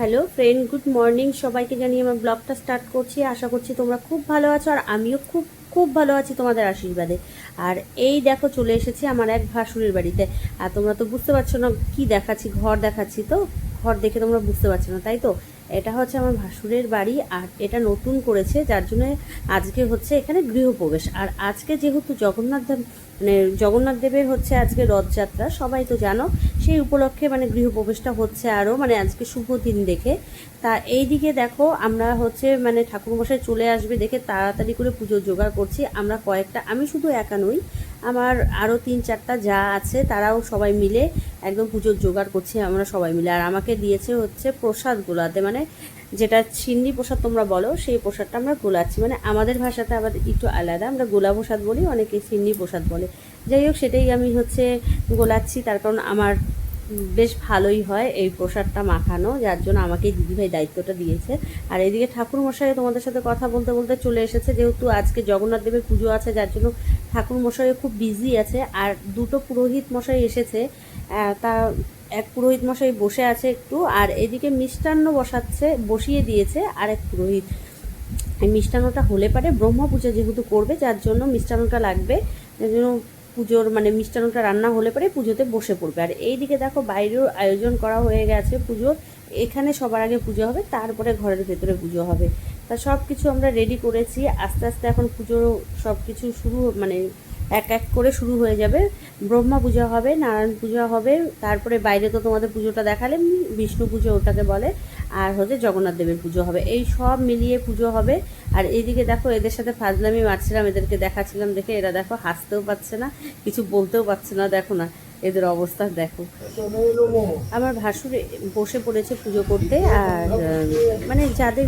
Hello friend, good morning. সবাইকে জানিয়ে আমার ব্লগটা স্টার্ট করছি। আশা করছি তোমরা খুব ভালো আছো আর আমিও খুব খুব ভালো আছি তোমাদের আশীর্বাদে। আর এই দেখো চলে এসেছি আমার এক ভাসুরের বাড়িতে। আর তোমরা তো বুঝতে পারছ না কি দেখাচ্ছি, ঘর দেখাচ্ছি তো? ঘর দেখে তোমরা বুঝতে পারছ না, তাই তো? এটা হচ্ছে আমার ভাসুরের বাড়ি আর এটা নতুন করেছে, যার জন্য আজকে হচ্ছে এখানে গৃহপ্রবেশ। আর আজকে যেহেতু জগন্নাথ মানে জগন্নাথ দেবের হচ্ছে আজকে রথযাত্রা, সবাই তো জানো সেই উপলক্ষে মানে গৃহপ্রবেশটা হচ্ছে আরও মানে আজকে শুভ দিন দেখে। তা এই দিকে দেখো আমরা হচ্ছে মানে ঠাকুরমশাই চলে আসবে দেখে তাড়াতাড়ি করে পুজোর জোগাড় করছি। আমরা কয়েকটা, আমি শুধু একা নই আমার আরও তিন চারটা যা আছে, তারাও সবাই মিলে একদম পুজোর জোগাড় করছি আমরা সবাই মিলে। আর আমাকে দিয়েছে হচ্ছে প্রসাদ গোলাতে মানে যেটা ছিন্নি প্রসাদ তোমরা বলো, সেই প্রসাদটা আমরা গোলাচ্ছি। মানে আমাদের ভাষাতে আবার একটু আলাদা, আমরা গোলা প্রসাদ বলি, অনেকে ছিন্নি প্রসাদ বলে। যাই হোক, সেটাই আমি হচ্ছে গোলাচ্ছি, তার কারণ আমার বেশ ভালোই হয় এই প্রসাদটা মাখানো, যার জন্য আমাকে দিদিভাই দায়িত্বটা দিয়েছে। আর এদিকে ঠাকুর মশাই তোমাদের সাথে কথা বলতে বলতে চলে এসেছে, যেহেতু আজকে জগন্নাথ দেবের পুজো আছে, যার জন্য ঠাকুর মশাই খুব বিজি আছে। আর দুটো পুরোহিত মশাই এসেছে তা এক পুরোহিত মশাই বসে আছে একটু, আর এদিকে মিষ্টান্ন বসাচ্ছে, বসিয়ে দিয়েছে আর এক পুরোহিত। এই মিষ্টান্নটা হলে পারে ব্রহ্ম পূজা যেহেতু করবে, যার জন্য মিষ্টান্নটা লাগবে। যার জন্য পুজোর মানে মিষ্টান্নটা রান্না হলে পরে পুজোতে বসে পড়বে। আর এইদিকে দেখো বাইরেও আয়োজন করা হয়ে গেছে পুজো। এখানে সবার আগে পুজো হবে, তারপরে ঘরের ভেতরে পুজো হবে। তা সব কিছু আমরা রেডি করেছি। আস্তে আস্তে এখন পুজোর সব কিছু শুরু মানে এক এক করে শুরু হয়ে যাবে। ব্রহ্মা পূজা হবে, নারায়ণ পূজা হবে, তারপরে বাইরে তো তোমাদের পুজোটা দেখালে বিষ্ণু পুজো ওটাকে বলে। আর হচ্ছে জগন্নাথ দেবের পুজো হবে। এই সব মিলিয়ে পুজো হবে। আর এইদিকে দেখো, এদের সাথে ফাজলামি মারছিলাম, এদেরকে দেখাচ্ছিলাম দেখে। এরা দেখো, হাসতেও পারছে না, কিছু বলতেও পারছে না, দেখো না, এদের অবস্থা দেখো। আমার ভাসুর বসে পড়েছে পুজো করতে, আর মানে যাদের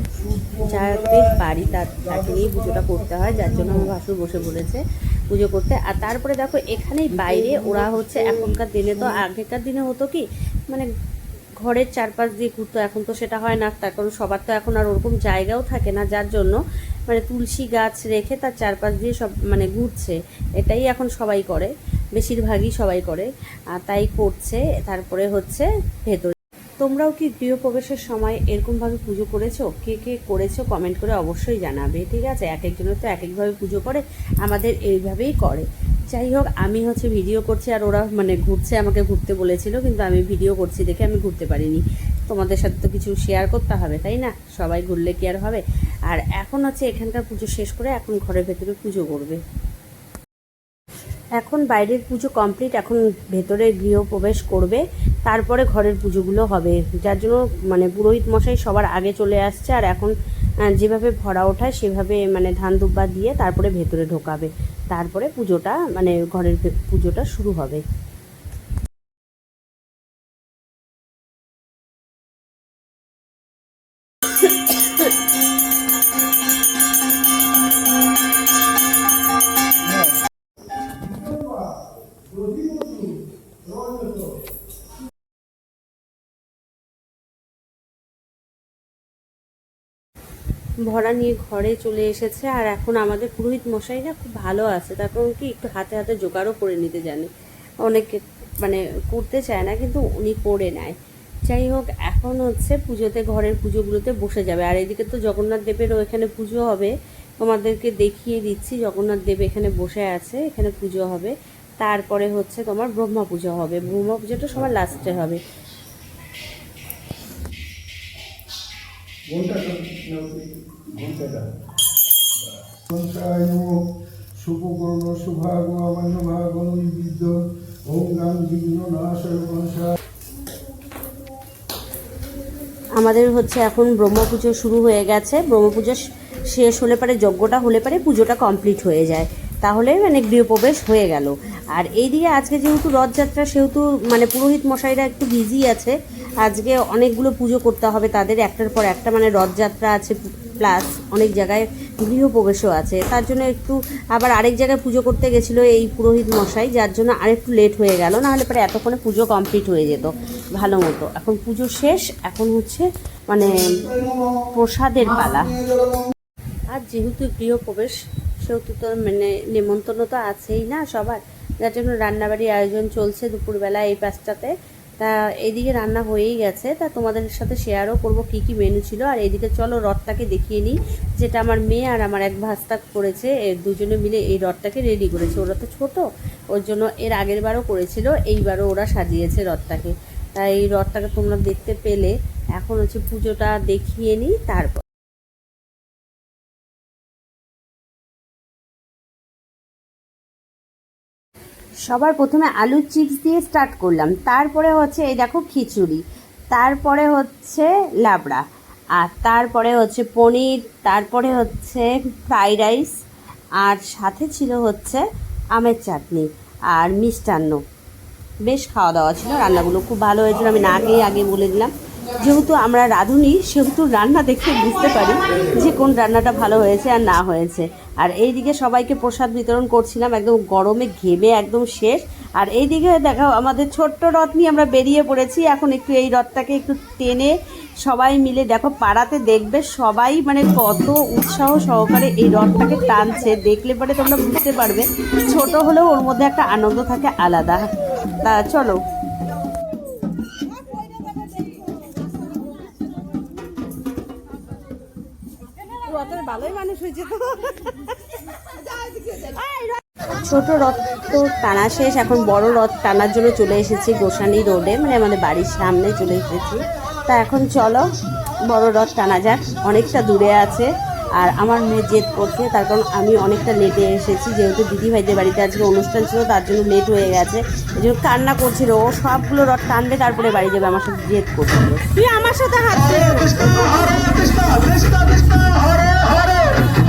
যাদের বাড়ি তার তাকে নিয়ে পুজোটা করতে হয়, যার জন্য আমার ভাসুর বসে পড়েছে পুজো করতে। আর তারপরে দেখো, এখানেই বাইরে ওরা হচ্ছে এখনকার দিনে তো, আগেকার দিনে হতো কি মানে ঘরের চারপাশ দিয়ে ঘুরতো, এখন তো সেটা হয় না, তার কারণ সবার তো এখন আর ওরকম জায়গাও থাকে না, যার জন্য মানে তুলসী গাছ রেখে তার চারপাশ দিয়ে সব মানে ঘুরছে, এটাই এখন সবাই করে, বেশিরভাগই সবাই করে তাই করছে, তারপরে হচ্ছে ভেতরে। তোমরাও কি গৃহপ্রবেশের সময় এরকমভাবে পুজো করেছ? কে কে করেছ কমেন্ট করে অবশ্যই জানাবে, ঠিক আছে? এক একজনের তো এক একভাবে পুজো করে, আমাদের এইভাবেই করে। যাই হোক, আমি হচ্ছে ভিডিও করছি আর ওরা মানে ঘুরছে, আমাকে ঘুরতে বলেছিল, কিন্তু আমি ভিডিও করছি দেখে আমি ঘুরতে পারিনি। তোমাদের সাথে তো কিছু শেয়ার করতে হবে, তাই না? সবাই ঘুরলে কি আর হবে? আর এখন হচ্ছে এখানকার পুজো শেষ করে এখন ঘরের ভেতরে পুজো করবে। এখন বাইরের পুজো কমপ্লিট এখন ভেতরে গৃহপ্রবেশ করবে, তারপরে ঘরের পুজোগুলো হবে। যার জন্য মানে পুরোহিত মশাই সবার আগে চলে আসছে, আর এখন যেভাবে ভরা ওঠায় সেভাবে মানে ধান দুব্বা দিয়ে তারপরে ভেতরে ঢোকাবে। তারপরে পুজোটা মানে ঘরের পুজোটা শুরু হবে। ভরা নিয়ে ঘরে চলে এসেছে আর এখন আমাদের পুরোহিত মশাইরা খুব ভালো আছে। তারপর কি একটু হাতে হাতে জোগাড়ও করে নিতে জানে। অনেকে মানে করতে চায় না কিন্তু উনি করে নেয়। যাই হোক, এখন হচ্ছে পুজোতে, ঘরের পুজোগুলোতে বসে যাবে। আর এদিকে তো জগন্নাথ দেবেরও এখানে পুজো হবে। তোমাদেরকে দেখিয়ে দিচ্ছি, জগন্নাথ দেব এখানে বসে আছে, এখানে পুজো হবে। তারপরে হচ্ছে তোমার ব্রহ্মা পুজো হবে। ব্রহ্মা পুজোটা সবার লাস্টে হবে। আমাদের হচ্ছে এখন ব্রহ্ম পুজো শুরু হয়ে গেছে। ব্রহ্ম পুজো শেষ হলে পরে, যজ্ঞটা হলে পরে, পুজোটা কমপ্লিট হয়ে যায়। তাহলে মানে গৃহপ্রবেশ হয়ে গেল। আর এইদিকে আজকে যেহেতু রথযাত্রা, সেহেতু মানে পুরোহিত মশাইরা একটু বিজি আছে আজকে অনেকগুলো পুজো করতে হবে তাদের, একটার পর একটা মানে রথযাত্রা আছে প্লাস অনেক জায়গায় গৃহপ্রবেশও আছে। তার জন্য একটু আবার আরেক জায়গায় পুজো করতে গেছিল এই পুরোহিত মশাই, যার জন্য আরেকটু লেট হয়ে গেল, নাহলে পরে এতক্ষণে পুজো কমপ্লিট হয়ে যেত, ভালো মতো। এখন পুজো শেষ, এখন হচ্ছে মানে প্রসাদের পালা। আর যেহেতু গৃহপ্রবেশ, সেহেতু তো মানে নেমন্তন্ন তো আছেই না সবার, যার জন্য রান্নাবাড়ির আয়োজন চলছে দুপুরবেলা এই পাঁচটাতে। তা এদিকে রান্না হয়েই গেছে। তা তোমাদের সাথে শেয়ারও করব কি কি মেনু ছিল। আর এদিকে চলো রথটাকে দেখিয়ে নিই। যেটা আমার মেয়ে আর আমার এক ভাস্তা করেছে দুজনে মিলে এই রথটাকে রেডি করেছে। ওরা তো ছোটো, ওর জন্য এর আগের বারও করেছিল, এইবারও ওরা সাজিয়েছে রথটাকে। তাই এই রথটাকে তোমরা দেখতে পেলে। এখন হচ্ছে পুজোটা দেখিয়ে নিই, তারপর সবার প্রথমে আলুর চিপস দিয়ে স্টার্ট করলাম। তারপরে হচ্ছে, এই দেখো খিচুড়ি। তারপরে হচ্ছে লাবড়া। আর তারপরে হচ্ছে পনির, তারপরে হচ্ছে ফ্রাইড রাইস আর সাথে ছিল হচ্ছে আমের চাটনি আর মিষ্টান্ন। বেশ খাওয়া দাওয়া ছিল, রান্নাগুলো খুব ভালো হয়েছিল, আমি না আগেই আগে বলে দিলাম। যেহেতু আমরা রাঁধুনি, সেহেতু রান্না দেখে বুঝতে পারি যে কোন রান্নাটা ভালো হয়েছে আর না হয়েছে। আর এই দিকে সবাইকে প্রসাদ বিতরণ করছিলাম, একদম গরমে ঘেমে একদম শেষ। আর এই দিকে দেখাও আমাদের ছোট্ট রথ নিয়ে আমরা বেরিয়ে পড়েছি। এখন একটু এই রথটাকে একটু টেনে সবাই মিলে দেখো, পাড়াতে দেখবে সবাই মানে কত উৎসাহ সহকারে এই রথটাকে টানছে। দেখলে পরে তোমরা বুঝতে পারবে, ছোট হলেও ওর মধ্যে একটা আনন্দ থাকে আলাদা। তা চলো। ভালোই মানুষ হয়েছে তো। ছোট রথ তো টানা শেষ এখন বড় রথ টানার জন্য চলে এসেছি গোসানি রোডে মানে আমাদের বাড়ির সামনে চলে এসেছি। তা এখন চলো বড় রথ টানা যাক অনেকটা দূরে আছে আর আমার মেয়ে জেদ করছে তার কারণ আমি অনেকটা লেটে এসেছি যেহেতু দিদি ভাইদের বাড়িতে আজকে অনুষ্ঠান ছিল তার জন্য লেট হয়ে গেছে। এই জন্য কান্না করছিল ও সবগুলো রথ টানবে তারপরে বাড়ি যাবে আমার সাথে জেদ করছিল। তুই আমার সাথে হাত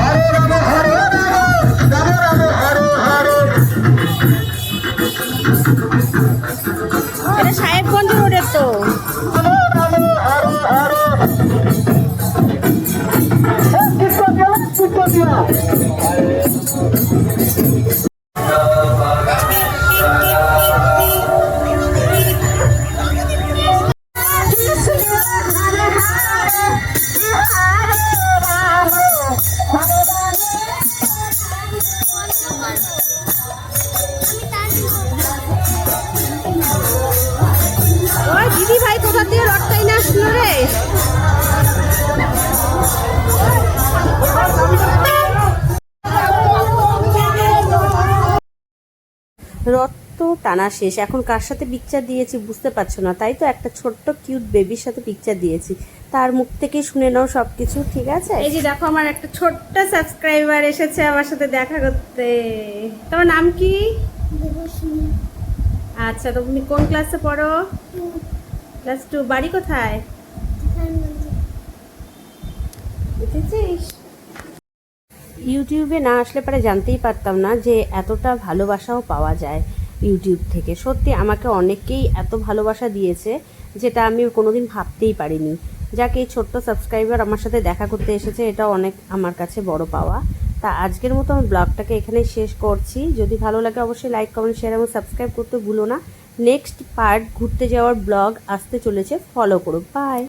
দে এটা কোথা দিয়ে রথটাই না আসলো রে? রথ তো টানা শেষ। এখন কার সাথে পিকচার দিয়েছি বুঝতে পারছ না। তাই তো একটা ছোট্ট কিউট বেবির সাথে পিকচার দিয়েছি। তার মুখ থেকে শুনে নাও সব কিছু ঠিক আছে? এই যে দেখো আমার একটা ছোট্ট সাবস্ক্রাইবার এসেছে আমার সাথে দেখা করতে। তোমার নাম কি? আচ্ছা তো তুমি কোন ক্লাসে পড়ো? ক্লাস টু বাড়ি কোথায়? বুঝেছিস ইউটিউবে না আসলে পরে জানতেই পারতাম না যে এতটা ভালোবাসাও পাওয়া যায় ইউটিউব থেকে। সত্যি আমাকে অনেকেই এত ভালোবাসা দিয়েছে যেটা আমি কোনোদিন ভাবতেই পারিনি। যাকে, এই ছোট্ট সাবস্ক্রাইবার আমার সাথে দেখা করতে এসেছে, এটা অনেক আমার কাছে বড় পাওয়া। তা আজকের মতো আমি ব্লগটাকে এখানেই শেষ করছি। যদি ভালো লাগে অবশ্যই লাইক কমেন্ট শেয়ার এবং সাবস্ক্রাইব করতে ভুলো না। নেক্সট পার্ট ঘুরতে যাওয়ার ব্লগ আসতে চলেছে ফলো করো বাই